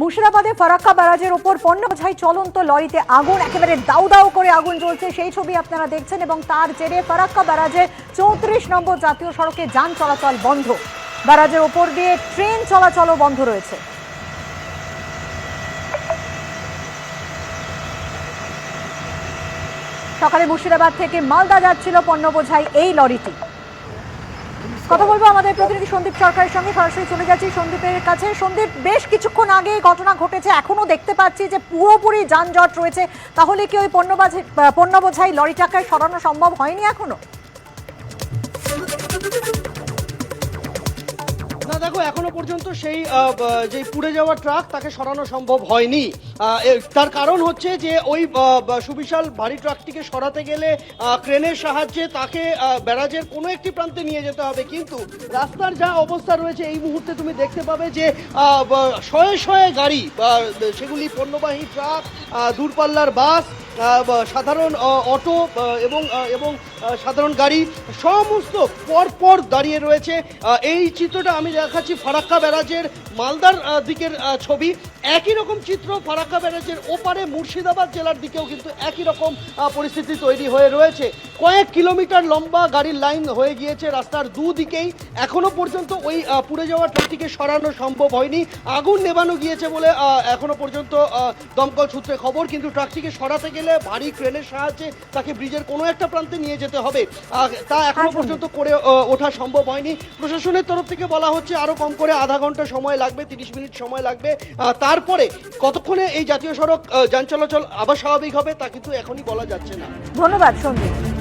মুর্শিদাবাদে ফারাক্কা ব্যারাজের ওপর পণ্য বোঝাই চলন্ত লরিতে আগুন, একেবারে দাউ দাউ করে আগুন জ্বলছে। সেই ছবি আপনারা দেখছেন এবং তার জেরে ফারাক্কা ব্যারাজের চৌত্রিশ নম্বর জাতীয় সড়কে যান চলাচল বন্ধ। ব্যারাজের ওপর দিয়ে ট্রেন চলাচলও বন্ধ রয়েছে। সকালে মুর্শিদাবাদ থেকে মালদা যাচ্ছিল পণ্য বোঝাই এই লরিটি। কথা বলব আমাদের প্রতিনিধি সন্দীপ সরকারের সঙ্গে। সরাসরি চলে যাচ্ছি সন্দীপের কাছে। সন্দীপ, বেশ কিছুক্ষণ আগে ঘটনা ঘটেছে। এখনও দেখতে পাচ্ছি যে পুরোপুরি যানজট রয়েছে। তাহলে কি ওই পণ্য বাঝে- পণ্য বোঝাই লরিটাকে সরানো সম্ভব হয়নি এখনও? দেখো, এখনও পর্যন্ত সেই যে পুড়ে যাওয়া ট্রাক তাকে সরানো সম্ভব হয়নি। তার কারণ হচ্ছে যে ওই সুবিশাল ভারী ট্রাকটিকে সরাতে গেলে ক্রেনের সাহায্যে তাকে ব্যারাজের কোনো একটি প্রান্তে নিয়ে যেতে হবে। কিন্তু রাস্তার যা অবস্থা রয়েছে, এই মুহূর্তে তুমি দেখতে পাবে যে শয়ে শয়ে গাড়ি সেগুলি পণ্যবাহী ট্রাক দূরপাল্লার বাস সাধারণ অটো এবং এবং সাধারণ গাড়ি, সমস্ত পরপর দাঁড়িয়ে রয়েছে। এই চিত্রটা আমি দেখাচ্ছি ফারাক্কা ব্যারাজের মালদার দিকের ছবি। একই রকম চিত্র ফারাক্কা ব্যারাজের ওপারে মুর্শিদাবাদ জেলার দিকেও কিন্তু একই রকম পরিস্থিতি তৈরি হয়ে রয়েছে। কয়েক কিলোমিটার লম্বা গাড়ির লাইন হয়ে গিয়েছে রাস্তার দুদিকেই। এখনও পর্যন্ত ওই পুড়ে যাওয়া ট্রাকটিকে সরানো সম্ভব হয়নি। আগুন নেবানো গিয়েছে বলে এখনও পর্যন্ত দমকল সূত্রে খবর। কিন্তু ট্রাকটিকে সরাতে গেলে ভারী ক্রেনের সাহায্যে তাকে ব্রিজের কোনো একটা প্রান্তে নিয়ে যেতে হবে। তা এখনও পর্যন্ত করে ওঠা সম্ভব হয়নি। প্রশাসনের তরফ থেকে বলা হচ্ছে আরও কম করে আধা ঘণ্টা সময় লাগবে তিরিশ মিনিট সময় লাগবে। আহ, তারপরে কতক্ষণে এই জাতীয় সড়ক যান চলাচল আবার স্বাভাবিক হবে তা কিন্তু এখনই বলা যাচ্ছে না। ধন্যবাদ, সন্দীপ।